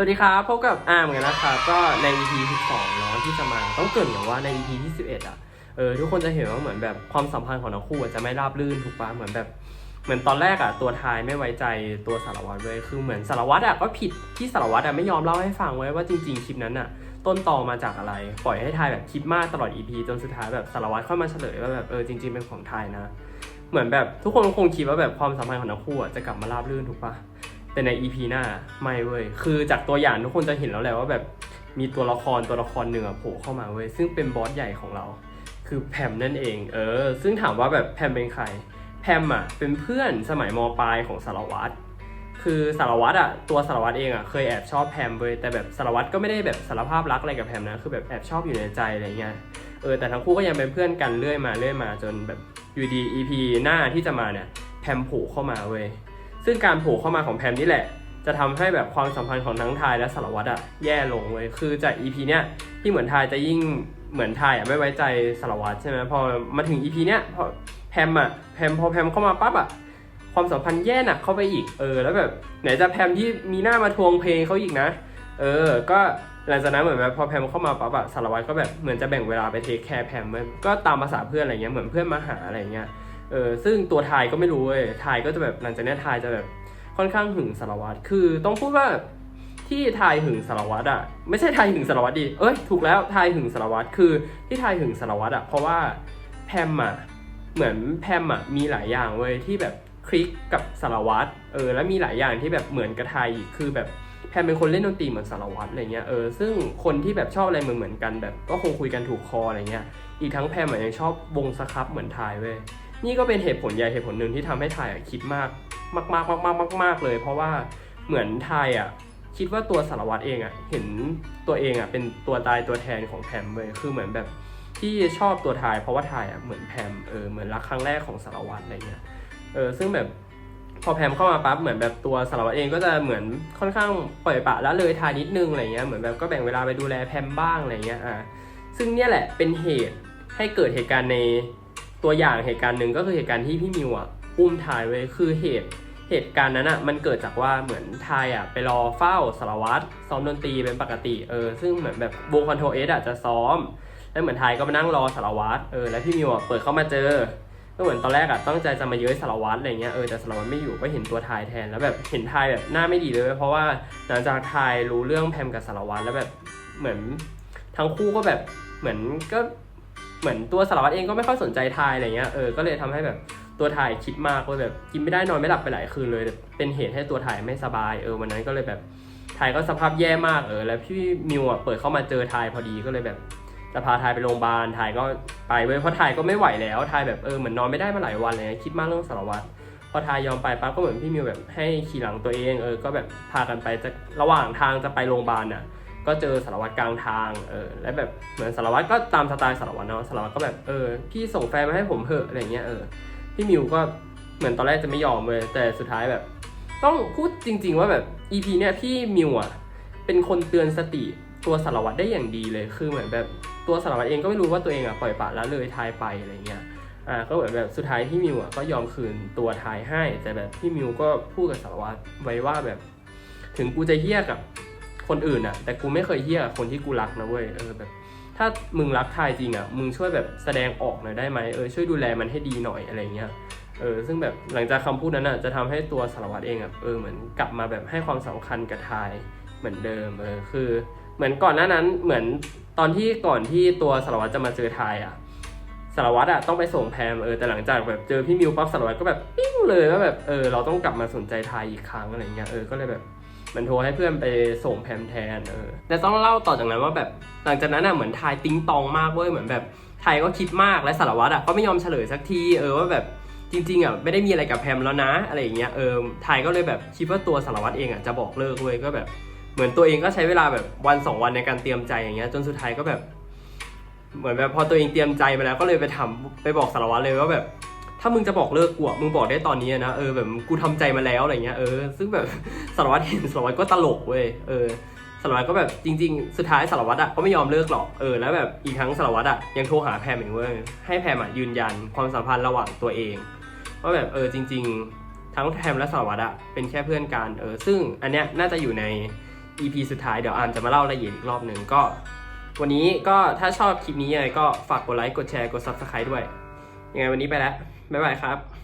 สวัสดีครับพบกับอาร์มกันนะครับก็ใน EP 12เนาะที่จะมาต้องเกรินอย่างว่าใน EP ที่11อะเออทุกคนจะเห็นว่าเหมือนแบบความสัมพันธ์ของทั้งคู่อะจะไม่ราบรื่นถูกปะเหมือนแบบเหมือนตอนแรกอะตัวทายไม่ไว้ใจตัวสารวัตรเลยคือเหมือนสารวัตรอะก็ผิดที่สารวัตรอะไม่ยอมเล่าให้ฟังไว้ว่าจริงๆคลิปนั้นอะ ต้นตอมาจากอะไร ปล่อยให้ทายแบบคิดมากตลอด EP จนสุดท้ายแบบสารวัตรเข้ามาเฉลยว่าแบบเออจริง ๆเป็นของทายนะ เหมือนแบบทุกคนคงคิดว่าแบบความสัมพันธ์ของทั้งคู่อะจะกลับมาราบรื่นถูกปะ แต่ใน EP หน้าไม่เว้ย คือจากตัวอย่างทุกคนจะเห็นแล้วแหละว่าแบบมีตัวละครตัวละครหนึ่งอะโผล่เข้ามาเว้ย ซึ่งเป็นบอสใหญ่ของเรา คือแพมนั่นเอง เออ ซึ่งถามว่าแบบแพมเป็นใคร แพมอะ เป็นเพื่อนสมัยมปลายของสารวัตร คือสารวัตรอะ ตัวสารวัตรเองอะเคยแอบชอบแพมเว้ย แต่แบบสารวัตรก็ไม่ได้แบบสารภาพรักอะไรกับแพมนะ คือแบบแอบชอบอยู่ในใจอะไรเงี้ย เออ แต่ทั้งคู่ก็ยังเป็นเพื่อนกันเรื่อยมาเรื่อยมาจนแบบอยู่ดี EP หน้าที่จะมาเนี่ยแพมโผล่เข้ามาเว้ย ซึ่งการโผล่เข้ามาของแพมนี่แหละ จะทำให้แบบความสัมพันธ์ของทั้งทายและสารวัตรอะแย่ลงเว้ยคือจาก EP เนี้ยที่เหมือนทายจะยิ่งเหมือนทายอะไม่ไว้ใจสารวัตรใช่ไหมพอมาถึง EP เนี้ยพอแพมอะแพมพอแพมเข้ามาปั๊บอะความสัมพันธ์แย่หนักเข้าไปอีกเออ แล้วแบบไหนจะแพมที่มีหน้ามาทวงเพลงเขาอีกนะ เออ ก็หลังจากนั้นเหมือนแบบพอแพมเข้ามาปั๊บอะสารวัตรก็แบบเหมือนจะแบ่งเวลาไปเทคแคร์แพมเว้ยก็ตามภาษาเพื่อนอะไรเงี้ยเหมือนเพื่อนมาหาอะไรเงี้ย เออซึ่งตัวทายก็ไม่รู้เว้ยทายก็จะแบบหลังจากนี้ทายจะแบบค่อนข้างหึงสารวัตรคือต้องพูดว่าที่ทายหึงสารวัตรอะไม่ใช่ทายหึงสารวัตรดิเอ้ยถูกแล้วทายหึงสารวัตรคือที่ทายหึงสารวัตรอะเพราะว่าแพมอะเหมือนแพมอะมีหลายอย่างเว้ยที่แบบคลิกกับสารวัตรเออแล้วมีหลายอย่างที่แบบเหมือนกับทายอีกคือแบบแพมเป็นคนเล่นดนตรีเหมือนสารวัตรอะไรเงี้ยเออซึ่งคนที่แบบชอบอะไรเหมือนเหมือนกันแบบก็คงคุยกันถูกคออะไรเงี้ยอีกทั้งแพมอะยังชอบวงสครับเหมือนทายเว้ย นี่ก็เป็นเหตุผลใหญ่เหตุผลหนึ่งที่ทำให้ทายอะคิดมากมากมากมากมากมากมากเลย เพราะว่าเหมือนทายอะคิดว่าตัวสารวัตรเองอะเห็นตัวเองอะเป็นตัวตายตัวแทนของแพมเว้ยคือเหมือนแบบที่ชอบตัวทายเพราะว่าทายอะเหมือนแพมเออเหมือนรักครั้งแรกของสารวัตรอะไรเงี้ยเออซึ่งแบบพอแพมเข้ามาปั๊บเหมือนแบบตัวสารวัตรเองก็จะเหมือนค่อนข้างปล่อยปะละเลยทายนิดนึงอะไรเงี้ยเหมือนแบบก็แบ่งเวลาไปดูแลแพมบ้างอะไรเงี้ยอ่าซึ่งเนี่ยแหละเป็นเหตุให้เกิดเหตุการณ์ใน ตัวอย่างเหตุการณ์หนึ่งก็คือเหตุการณ์ที่พี่มิวอะอุ้มทายไว้คือเหตุเหตุการณ์นั้นอะมันเกิดจากว่าเหมือนทายอะไปรอเฝ้าสารวัตรซ้อมดนตรีเป็นปกติเออซึ่งเหมือนแบบวงคอนโทรเอสอะจะซ้อม แล้วเหมือนทายก็มานั่งรอสารวัตรเออแล้วพี่มิวอะเปิดเข้ามาเจอก็เหมือนตอนแรกอะตั้งใจจะมาเย้ยสารวัตรอะไรเงี้ยเออแต่สารวัตรไม่อยู่ก็เห็นตัวทายแทนแล้วแบบเห็นทายแบบหน้าไม่ดีเลยเว้ยเพราะว่าหลังจากทายรู้เรื่องแพมกับสารวัตรแล้วแบบเหมือนทั้งคู่ก็แบบเหมือนก็ เหมือนตัวสารวัตรเองก็ไม่ค่อยสนใจทายอะไรเงี้ยเออก็เลยทำให้แบบตัวทายคิดมากว่าแบบกินไม่ได้นอนไม่หลับไปหลายคืนเลย เป็นเหตุให้ตัวทายไม่สบายเออวันนั้นก็เลยแบบทายก็สภาพแย่มากเออแล้วพี่มิวอะเปิดเข้ามาเจอทายพอดีก็เลยแบบจะพาทายไปโรงพยาบาลทายก็ไปเว้ยเพราะทายก็ไม่ไหวแล้วทายแบบเออเหมือนนอนไม่ได้มาหลายวันเลยคิดมากเรื่องสารวัตรพอทายยอมไปปั๊บก็เหมือนพี่มิวแบบให้ขี่หลังตัวเองเออก็แบบพากันไปจะระหว่างทางจะไปโรงพยาบาลน่ะ ก็เจอสารวัตรกลางทางเออและแบบเหมือนสารวัตรก็ตามสไตล์สารวัตรเนาะสารวัตรก็แบบเออพี่ส่งแฟนมาให้ผมเถอะอะไรเงี้ยเออพี่มิวก็เหมือนตอนแรกจะไม่ยอมเลย แต่สุดท้ายแบบ ต้องพูดจริง ๆ ว่าแบบ EP เนี่ยพี่มิวอะเป็นคนเตือนสติตัวสารวัตรได้อย่างดีเลยคือเหมือนแบบตัวสารวัตรเองก็ไม่รู้ว่าตัวเองอะปล่อยปละละเลยทายไปอะไรเงี้ยอ่าก็เหมือนแบบสุดท้ายพี่มิวอะก็ยอมคืนตัวทายให้ แต่แบบพี่มิวก็พูดกับสารวัตรไว้ว่าแบบ ถึงกูจะเฮี้ยกับ คนอื่นอะแต่กูไม่เคยเฮี้ยกับคนที่กูรักนะเว้ยเออแบบถ้ามึงรักทายจริงอะมึงช่วยแบบแสดงออกหน่อยได้ไหมเออช่วยดูแลมันให้ดีหน่อยอะไรเงี้ยเออซึ่งแบบหลังจากคำพูดนั้นอะจะทำให้ตัวสารวัตรเองอะเออเหมือนกลับมาแบบให้ความสำคัญกับทายเหมือนเดิมเออคือ เหมือนก่อนหน้านั้นเหมือนตอนที่ก่อนที่ตัวสารวัตรจะมาเจอทายอะสารวัตรอะต้องไปส่งแพมเออแต่หลังจากแบบเจอพี่มิวปั๊บสารวัตรก็แบบปิ้งเลยว่าแบบเออเราต้องกลับมาสนใจทายอีกครั้งอะไรเงี้ยเออก็เลยแบบ มันโทรให้เพื่อนไปส่งแพมแทนเออแต่ต้องเล่าต่อจากนั้นว่าแบบหลังจากนั้นอะเหมือนทายติ้งตองมากเว้ยเหมือนแบบไทยก็คิดมากและสารวัตรอะก็ไม่ยอมเฉลยสักทีเออว่าแบบจริงๆอะไม่ได้มีอะไรกับแพมแล้วนะอะไรอย่างเงี้ยเออไทยก็เลยแบบคิดว่าตัวสารวัตรเองอะจะบอกเลิกเว้ยก็แบบ เหมือนตัวเองก็ใช้เวลาแบบวันสองวันในการเตรียมใจอย่างเงี้ยจนสุดท้ายก็แบบ เหมือนแบบพอตัวเองเตรียมใจไปแล้วก็เลยไปทำไปบอกสารวัตรเลยว่าแบบ ถ้ามึงจะบอกเลิกกูอะมึงบอกได้ตอนนี้นะเออแบบกูทำใจมาแล้วอะไรเงี้ยเออซึ่งแบบสารวัตรเห็นสารวัตรก็ตลกเว้ยเออสารวัตรก็แบบจริง ๆ สุดท้ายสารวัตรอะก็ไม่ยอมเลิกหรอกเออแล้วแบบอีกครั้งสารวัตรอะยังโทรหาแพมเองเว้ยให้แพมอะยืนยันความสัมพันธ์ระหว่างตัวเองว่าแบบเออจริง ๆ ทั้งแพมและสารวัตรอะเป็นแค่เพื่อนกันเออซึ่งอันเนี้ยน่าจะอยู่ใน EP สุดท้ายเดี๋ยวอ่านจะมาเล่ารายละเอียดอีกรอบหนึ่งก็ วันนี้ก็ถ้าชอบคลิปนี้ยังไงก็ฝากกดไลค์กดแชร์กด Subscribe ด้วย ยังไงวันนี้ไปแล้วบ๊ายบายครับ